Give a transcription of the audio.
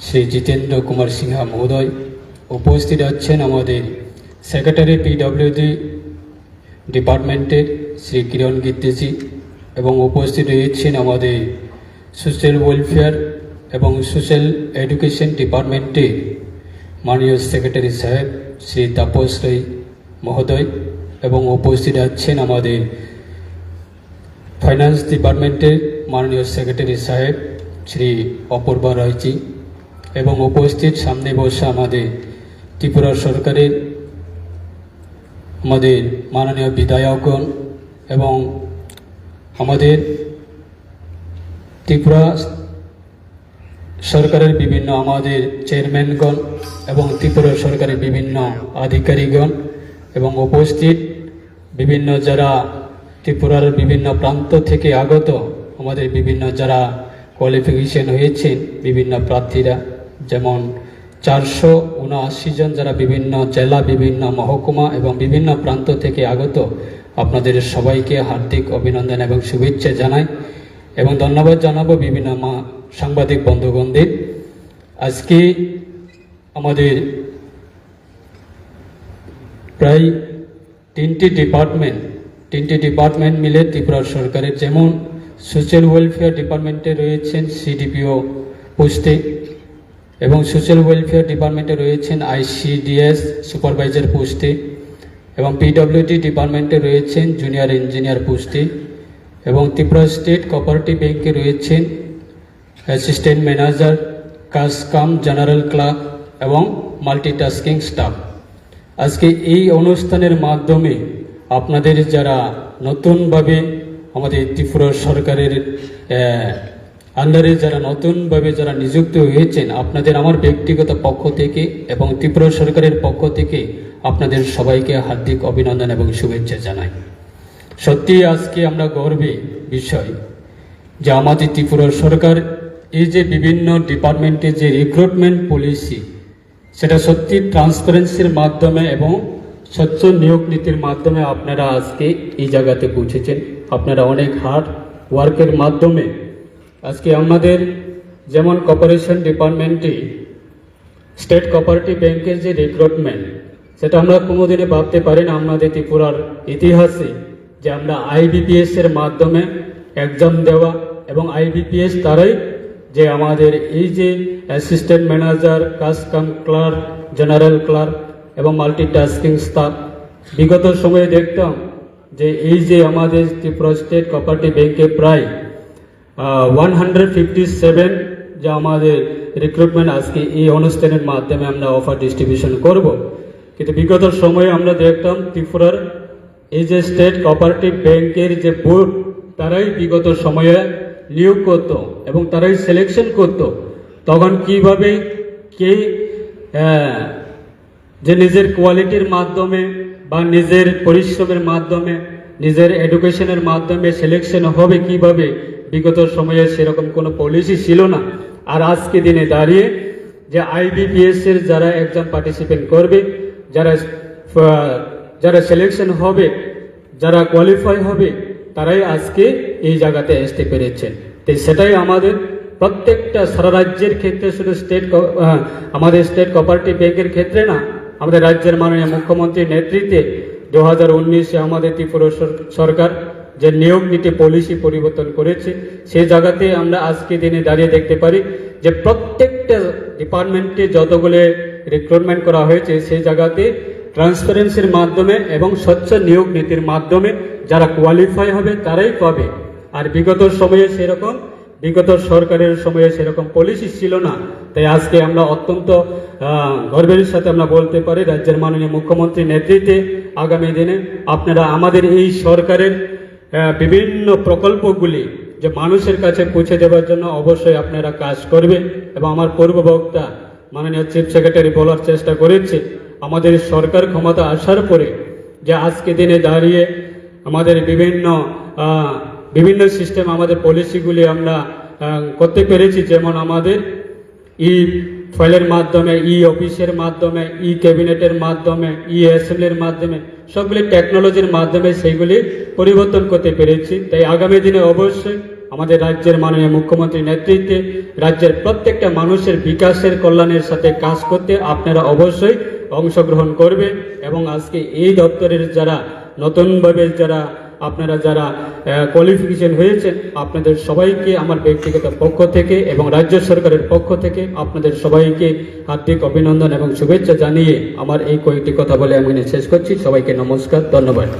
শ্রী জিতেন্দ্র কুমার সিংহা মহোদয় উপস্থিত আছেন আমাদের সেক্রেটারি পিডব্লিউডি ডিপার্টমেন্টের শ্রী কিরণ গীতেজি এবং উপস্থিত রয়েছেন আমাদের সোশ্যাল ওয়েলফেয়ার এবং সোশ্যাল এডুকেশন ডিপার্টমেন্টের মাননীয় সেক্রেটারি সাহেব শ্রী তাপস রায় মহোদয় এবং উপস্থিত আছেন আমাদের ফাইন্যান্স ডিপার্টমেন্টের মাননীয় সেক্রেটারি সাহেব শ্রী অপূর্বা রায়জি। এবং উপস্থিত সামনে বসে আমাদের ত্রিপুরা সরকারের, আমাদের মাননীয় বিধায়কগণ এবং আমাদের ত্রিপুরা সরকারের বিভিন্ন আমাদের চেয়ারম্যানগণ এবং ত্রিপুরা সরকারের বিভিন্ন আধিকারিকগণ এবং উপস্থিত বিভিন্ন যারা ত্রিপুরার বিভিন্ন প্রান্ত থেকে আগত, আমাদের বিভিন্ন যারা কোয়ালিফিকেশন হয়েছেন, বিভিন্ন প্রার্থীরা। যেমন চারশো উনআশি জন যারা বিভিন্ন জেলা, বিভিন্ন মহকুমা এবং বিভিন্ন প্রান্ত থেকে আগত, আপনাদের সবাইকে হার্দিক অভিনন্দন এবং শুভেচ্ছা জানাই এবং ধন্যবাদ জানাব বিভিন্ন মা সাংবাদিক বন্ধুগণদের। আজকে আমাদের প্রায় তিনটি ডিপার্টমেন্ট তিনটি ডিপার্টমেন্ট মিলে ত্রিপুরা সরকারের যেমন সোশ্যাল ওয়েলফেয়ার ডিপার্টমেন্টে রয়েছেন সিডিপিও পোস্টে এবং সোশ্যাল ওয়েলফেয়ার ডিপার্টমেন্টে রয়েছেন আইসিডিএস সুপারভাইজার পোস্টে এবং পিডব্লিউডি ডিপার্টমেন্টে রয়েছেন জুনিয়র ইঞ্জিনিয়ার পোস্টে এবং ত্রিপুরা স্টেট কোঅপারেটিভ ব্যাংকে রয়েছেন assistant manager cum general clerk এবং মাল্টিটাস্কিং স্টাফ আজকে এই অনুষ্ঠানের মাধ্যমে আপনাদের যারা নতুনভাবে আমাদের ত্রিপুরা সরকারের আন্ডারে যারা নতুনভাবে যারা নিযুক্ত হয়েছেন, আপনাদের আমার ব্যক্তিগত পক্ষ থেকে এবং ত্রিপুরা সরকারের পক্ষ থেকে আপনাদের সবাইকে হার্দিক অভিনন্দন এবং শুভেচ্ছা জানাই। সত্যি আজকে আমরা গর্বে বিষয় যে আমাদের ত্রিপুরা সরকার এই যে বিভিন্ন ডিপার্টমেন্টে যে রিক্রুটমেন্ট পলিসি সেটা সত্যি ট্রান্সপারেন্সির মাধ্যমে এবং স্বচ্ছ নিয়োগ নীতির মাধ্যমে আপনারা আজকে এই জায়গাতে পৌঁছেছেন। আপনারা অনেক হার্ড ওয়ার্কের মাধ্যমে আজকে আমাদের যেমন কর্পোরেশন ডিপার্টমেন্টে স্টেট কোঅপারেটিভ ব্যাংকের যে রিক্রুটমেন্ট সেটা আমরা কোনোদিনে ভাবতে পারি না। আমাদের ত্রিপুরার ইতিহাসে, যে আমরা আইবিপিএস এর মাধ্যমে এক্সাম দেওয়া এবং আইবিপিএস তারাই যে আমাদের এই যে assistant manager custom clerk general clerk এবং মাল্টিটাস্কিং স্টাফ বিগত সময়ে দেখতাম যে এই যে আমাদের ত্রিপুরা স্টেট কোঅপারেটিভ ব্যাংকে প্রায় ওয়ান হান্ড্রেড ফিফটি সেভেন যা আমাদের রিক্রুটমেন্ট আজকে এই অনুষ্ঠানের মাধ্যমে আমরা অফার ডিস্ট্রিবিউশন করব। কিন্তু বিগত সময়ে আমরা দেখতাম ত্রিপুরার এই যে স্টেট কোঅপারেটিভ ব্যাংকের যে বোর্ড তারাই বিগত সময়ে নিয়োগ করত এবং তারাই সিলেকশন করত। তখন কীভাবে কে যে নিজের কোয়ালিটির মাধ্যমে বা নিজের পরিশ্রমের মাধ্যমে, নিজের এডুকেশনের মাধ্যমে সিলেকশন হবে কীভাবে বিগত সময়ে সেরকম কোনো পলিসি ছিল না। আর আজকে দিনে দাঁড়িয়ে যে আইবিপিএস এর যারা এক্সাম পার্টিসিপেট করবে, যারা যারা সিলেকশন হবে, যারা কোয়ালিফাই হবে, তারাই আজকে এই জায়গাতে আসতে পেরেছেন তো সেটাই আমাদের প্রত্যেকটা সারা রাজ্যের ক্ষেত্রে শুধু স্টেট আমাদের স্টেট কোঅপারেটিভ ব্যাংকের ক্ষেত্রে না, আমাদের রাজ্যের মাননীয় মুখ্যমন্ত্রীর নেতৃত্বে দু হাজার উনিশে আমাদের ত্রিপুরা সরকার যে নিয়োগ নীতি পলিসি পরিবর্তন করেছে, সে জায়গাতে আমরা আজকে দিনে দাঁড়িয়ে দেখতে পারি যে প্রত্যেকটা ডিপার্টমেন্টে যতগুলো রিক্রুটমেন্ট করা হয়েছে সেই জায়গাতে ট্রান্সপারেন্সির মাধ্যমে এবং স্বচ্ছ নিয়োগ নীতির মাধ্যমে যারা কোয়ালিফাই হবে, তারাই পাবে। আর বিগত সময়ে সেরকম, বিগত সরকারের সময়ে সেরকম পলিসি ছিল না। তাই আজকে আমরা অত্যন্ত গর্বের সাথে আমরা বলতে পারি, রাজ্যের মাননীয় মুখ্যমন্ত্রীর নেতৃত্বে আগামী দিনে আপনারা আমাদের এই সরকারের বিভিন্ন প্রকল্পগুলি যে মানুষের কাছে পৌঁছে দেওয়ার জন্য অবশ্যই আপনারা কাজ করবেন এবং আমার পূর্ব বক্তা মাননীয় চিফ সেক্রেটারি বলার চেষ্টা করেছে। আমাদের সরকার ক্ষমতা আসার পরে যে আজকে দিনে দাঁড়িয়ে আমাদের বিভিন্ন বিভিন্ন সিস্টেম আমাদের পলিসিগুলি আমরা করতে পেরেছি। যেমন আমাদের ই ফাইলের মাধ্যমে ই অফিসের মাধ্যমে ই ক্যাবিনেটের মাধ্যমে ই অ্যাসেম্বলির মাধ্যমে, সবগুলি টেকনোলজির মাধ্যমে সেইগুলি পরিবর্তন করতে পেরেছি। তাই আগামী দিনে অবশ্যই আমাদের রাজ্যের মাননীয় মুখ্যমন্ত্রীর নেতৃত্বে রাজ্যের প্রত্যেকটা মানুষের বিকাশের কল্যাণের সাথে কাজ করতে আপনারা অবশ্যই অংশগ্রহণ করবে এবং আজকে এই দপ্তরের যারা নতুনভাবে যারা আপনারা যারা কোয়ালিফিকেশন হয়েছেন, আপনাদের সবাইকে আমার ব্যক্তিগত পক্ষ থেকে এবং রাজ্য সরকারের পক্ষ থেকে আপনাদের সবাইকে হার্দিক অভিনন্দন এবং শুভেচ্ছা জানিয়ে আমার এই কয়েকটি কথা বলে আমি শেষ করছি। সবাইকে নমস্কার, ধন্যবাদ।